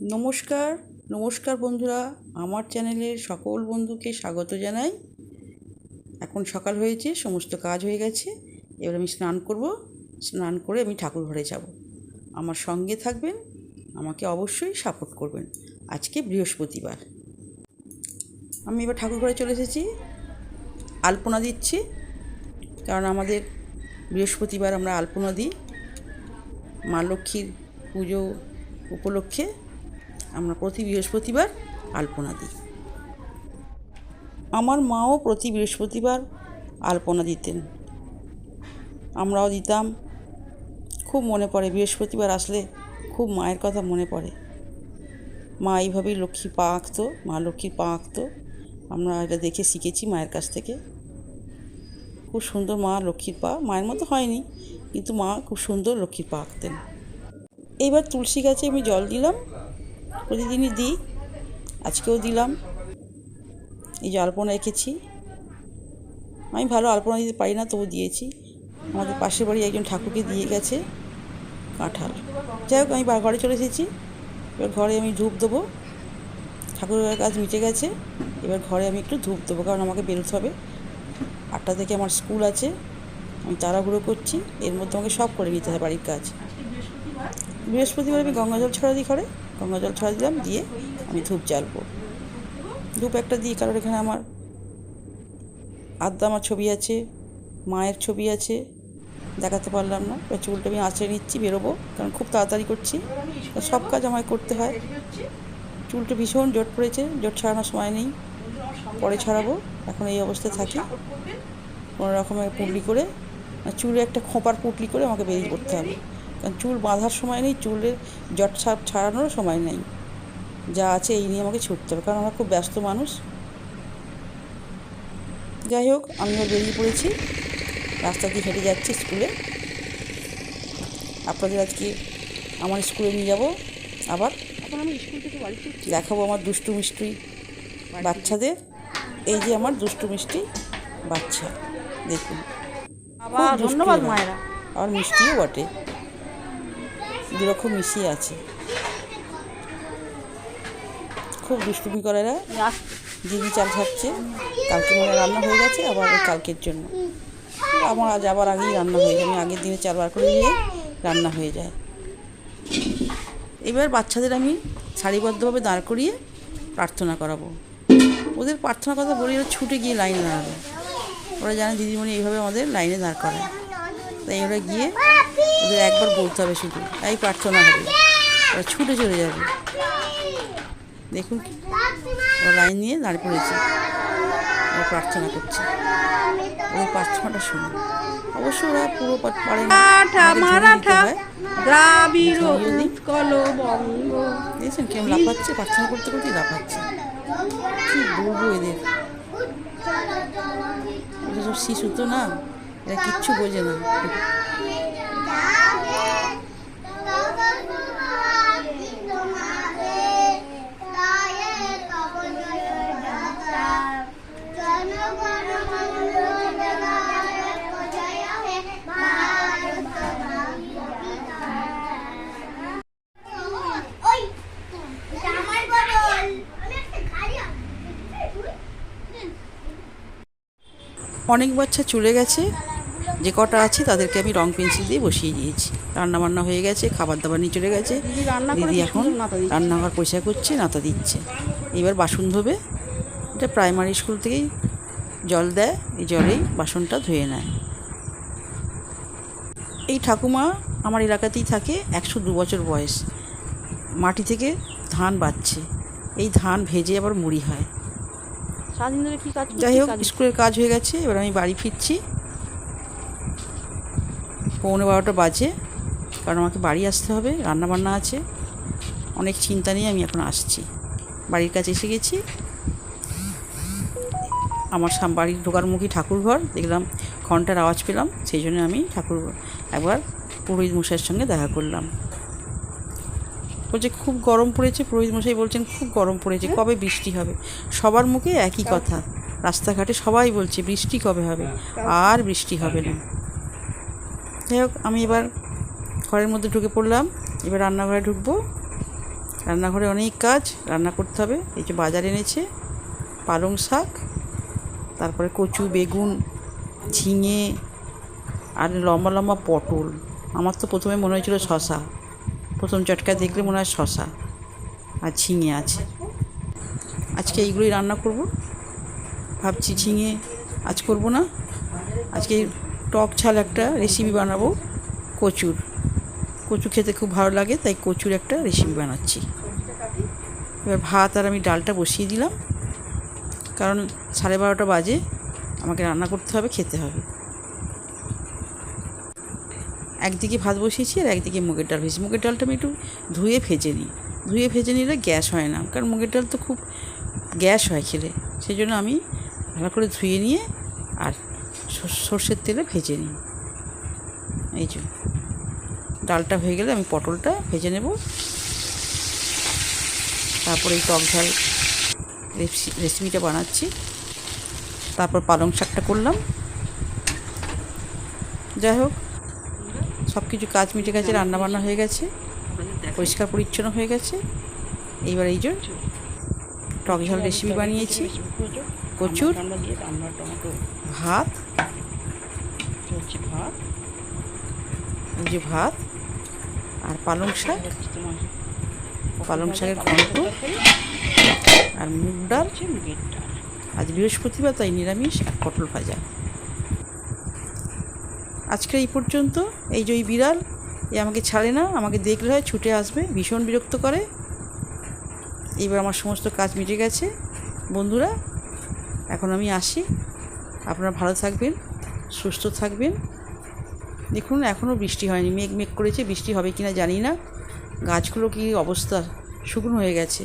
নমস্কার নমস্কার বন্ধুরা, আমার চ্যানেলের সকল বন্ধুকে স্বাগত জানাই। এখন সকাল হয়েছে, সমস্ত কাজ হয়ে গেছে। এবার আমি স্নান করব, স্নান করে আমি ঠাকুর ঘরে যাব। আমার সঙ্গে থাকবেন, আমাকে অবশ্যই সাপোর্ট করবেন। আজকে বৃহস্পতিবার। আমি এবার ঠাকুর ঘরে চলে এসেছি। আলপনা দিচ্ছি, কারণ আমাদের বৃহস্পতিবার আমরা আলপনা দিই। মা লক্ষ্মীর পুজো উপলক্ষে। আমরা প্রতি বৃহস্পতিবার আলপনা দিই। আমার মাও প্রতি বৃহস্পতিবার আলপনা দিতেন। আমরাও দিতাম। খুব মনে পড়ে, বৃহস্পতিবার আসলে খুব মায়ের কথা মনে পড়ে। মা এইভাবেই লক্ষ্মী পা আঁকতো, মা লক্ষ্মীর পা আঁকতো। আমরা এটা দেখে শিখেছি মায়ের কাছ থেকে। খুব সুন্দর মা লক্ষ্মীর পা, মায়ের মতো হয়নি, কিন্তু মা খুব সুন্দর লক্ষ্মীর পা আঁকতেন। এইবার তুলসী গাছে আমি জল দিলাম। প্রতিদিনই দিই, আজকেও দিলাম। এই যে আলপনা এঁকেছি আমি ভালো আলপনা দিতে পারি না, তবু দিয়েছি। আমাদের পাশের বাড়ি একজন ঠাকুরকে দিয়ে গেছে কাঁঠাল। যাই হোক, আমি ঘরে চলে এসেছি। এবার ঘরে আমি ধূপ দেবো। ঠাকুরের কাজ মিটে গেছে। এবার ঘরে আমি একটু ধূপ দেবো, কারণ আমাকে বেরোতে হবে। আটটা থেকে আমার স্কুল আছে। আমি তাড়াহুড়ো করছি। এর মধ্যে আমাকে সব করে নিতে হয় বাড়ির কাজ। বৃহস্পতিবার আমি গঙ্গাজল ছড়া দিই ঘরে। গঙ্গা জল ছড়া দিলাম দিয়ে আমি ধূপ জ্বালবো। ধূপ একটা দিই, কারণ এখানে আমার আদ্যা আমার ছবি আছে, মায়ের ছবি আছে, দেখাতে পারলাম না। চুলটা আমি আঁচড়ে নিচ্ছি, বেরোবো, কারণ খুব তাড়াতাড়ি করছি। সব কাজ আমায় করতে হয়। চুলটা ভীষণ জট পড়েছে, জট ছাড়ানোর সময় নেই। পরে ছাড়াবো, এখন এই অবস্থায় থাকি। কোনো রকমের পুটলি করে আর চুলে একটা খোঁপার পুটলি করে আমাকে বেরিয়ে পড়তে হবে। কারণ চুল বাঁধার সময় নেই চুলের জট ছাপ ছাড়ানোরও সময় নেই। যা আছে এই নিয়ে আমাকে ছুটতে হবে কারণ আমরা খুব ব্যস্ত মানুষ। যাই হোক আমি এবার বেরিয়ে পড়েছি। রাস্তা দিয়ে হেঁটে যাচ্ছি স্কুলে। আপনাদের আজকে আমার স্কুলে নিয়ে যাব আবার। এখন আমি স্কুল থেকে বাড়ি দেখাবো আমার দুষ্টু মিষ্টি বাচ্চাদের। এই যে আমার দুষ্টু মিষ্টি বাচ্চা দেখুন। আবার ধন্যবাদ মায়েরা। আর মিষ্টিও বটে। দুরকম মিশিয়ে আছে। খুব দুষ্টুমি করে এরা। আস- দিদি চাল খাচ্ছে। কালকে মনে রান্না হয়ে গেছে আবার কালকের জন্য। আমার আজ আবার আগেই রান্না হয়ে যায় আমি আগের দিনে চাল বার করে নিয়ে রান্না হয়ে যায়। এবার বাচ্চাদের আমি সারিবদ্ধভাবে দাঁড় করিয়ে প্রার্থনা করাবো। ওদের প্রার্থনা কথা বলি ওরা ছুটে গিয়ে লাইনে দাঁড়াবে। ওরা জানে দিদিমণি এইভাবে আমাদের লাইনে দাঁড় করায়। তাই ওরা গিয়ে ওদের একবার বলতে হবে শুধু তাই প্রার্থনা হবে। ওরা ছুটে চলে যাবে। দেখুন কি ওরা লাইন নিয়ে দাঁড়িয়ে পড়েছে ওরা প্রার্থনা করছে। ওদের প্রার্থনাটা শুনুন। অবশ্য ওরা পুরো পারে না। দেখছেন কেমন লাফাচ্ছে? প্রার্থনা করতে করতেই লাফাচ্ছে। কি বলব এদের? সব শিশু তো না? এরা কিচ্ছু বোঝে না। অনেক বাচ্চা চলে গেছে। যে কটা আছে তাদেরকে আমি রং পেন্সিল দিয়ে বসিয়ে দিয়েছি। রান্না বান্না হয়ে গেছে খাবার দাবার নিয়ে চলে গেছে। দিদি রান্না করে এখন। রান্নাঘর পরিষ্কার করছে নাতা দিচ্ছে। এবার বাসন ধোবে। এটা প্রাইমারি স্কুল থেকেই জল দেয় এই জলেই বাসনটা ধুয়ে নেয়। এই ঠাকুমা আমার এলাকাতেই থাকে একশো দু বছর বয়স। মাটি থেকে ধান বাচ্ছে। এই ধান ভেজে আবার মুড়ি হয়। যাই হোক স্কুলের কাজ হয়ে গেছে এবার আমি বাড়ি ফিরছি। পৌনে বারোটা বাজে। কারণ আমাকে বাড়ি আসতে হবে রান্না বান্না আছে। অনেক চিন্তা নিয়ে আমি এখন আসছি। বাড়ির কাছে এসে গেছি। আমার বাড়ির ঢোকার মুখী ঠাকুর ঘর, দেখলাম ঘণ্টার আওয়াজ পেলাম, সেই জন্য আমি ঠাকুর একবার পুরোহিত মশাইয়ের সঙ্গে দেখা করলাম। বলছে, খুব গরম পড়েছে। পুরোহিত মশাই বলছেন, খুব গরম পড়েছে, কবে বৃষ্টি হবে? সবার মুখে একই কথা। রাস্তাঘাটে সবাই বলছে, বৃষ্টি কবে হবে? আর বৃষ্টি হবে না। যাই হোক, আমি এবার ঘরের মধ্যে ঢুকে পড়লাম। এবার রান্নাঘরে ঢুকবো। রান্নাঘরে অনেক কাজ রান্না করতে হবে। এই যে বাজার এনেছে, পালং শাক, তারপরে কচু, বেগুন, ঝিঙে আর লম্বা লম্বা পটল। আমার তো প্রথমে মনে হয়েছিল শশা। প্রথম চটকায় দেখলে মনে হয় শশা আর ঝিঙে আছে। আজকে এইগুলোই রান্না করব। ভাবছি ঝিঙে আজ করব না। আজকে টক ছাল একটা রেসিপি বানাবো, কচুর। কচু খেতে খুব ভালো লাগে, তাই কচুর একটা রেসিপি বানাচ্ছি। এবার ভাত আর আমি ডালটা বসিয়ে দিলাম, কারণ সাড়ে বারোটা বাজে, আমাকে রান্না করতে হবে, খেতে হবে। একদিকে ভাত বসিয়েছি আর একদিকে মুগের ডাল ভেজেছি মুগের ডালটা আমি একটু ধুয়ে ভেজে নিই। ধুয়ে ভেজে নিলে গ্যাস হয় না, কারণ মুগের ডাল তো খুব গ্যাস হয় খেলে। সেই জন্য আমি ভালো করে ধুয়ে নিয়ে আর সর্ষের তেলে ভেজে নিই। এই যে, ডালটা হয়ে গেলে আমি পটলটা ভেজে নেব। তারপরে এই টক ঝাল রেসি- রেসিপিটা বানাচ্ছি। তারপর পালং শাকটা করলাম। যাই হোক সব কিছু কাজ মিটে গেছে রান্না বান্না হয়ে গেছে, পরিষ্কার পরিচ্ছন্ন হয়ে গেছে। এইবার এই জন্য টক ঝাল রেসিপি বানিয়েছি। কচুর ভাত ভাত যে ভাত আর পালং শাক, পালং শাকের ঘন্ট আর মুগ ডাল। আজ বৃহস্পতিবার, তাই নিরামিষ আর পটল ভাজা। আজকে এই পর্যন্ত। এই যে ওই বিড়াল, এ আমাকে ছাড়ে না, আমাকে দেখলে হয় ছুটে আসবে, ভীষণ বিরক্ত করে। এইবার আমার সমস্ত কাজ মিটে গেছে। বন্ধুরা, এখন আমি আসি। আপনারা ভালো থাকবেন, সুস্থ থাকবেন। দেখুন এখনও বৃষ্টি হয়নি। মেঘ মেঘ করেছে, বৃষ্টি হবে কি না জানি না। গাছগুলো কি অবস্থা? শুকনো হয়ে গেছে।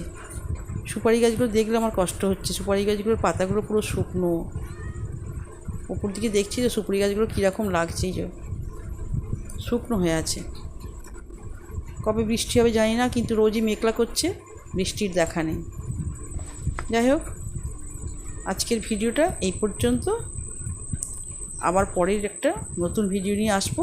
সুপারি গাছগুলো দেখলে আমার কষ্ট হচ্ছে। সুপারি গাছগুলোর পাতাগুলো পুরো শুকনো। উপর দিকে দেখছি যে সুপারি গাছগুলো কীরকম লাগছে যে। শুকনো হয়ে আছে। কবে বৃষ্টি হবে জানি না, কিন্তু রোজই মেঘলা করছে। বৃষ্টির দেখা নেই। যাই হোক, আজকের ভিডিওটা এই পর্যন্ত। আবার পরের একটা নতুন ভিডিও নিয়ে আসব।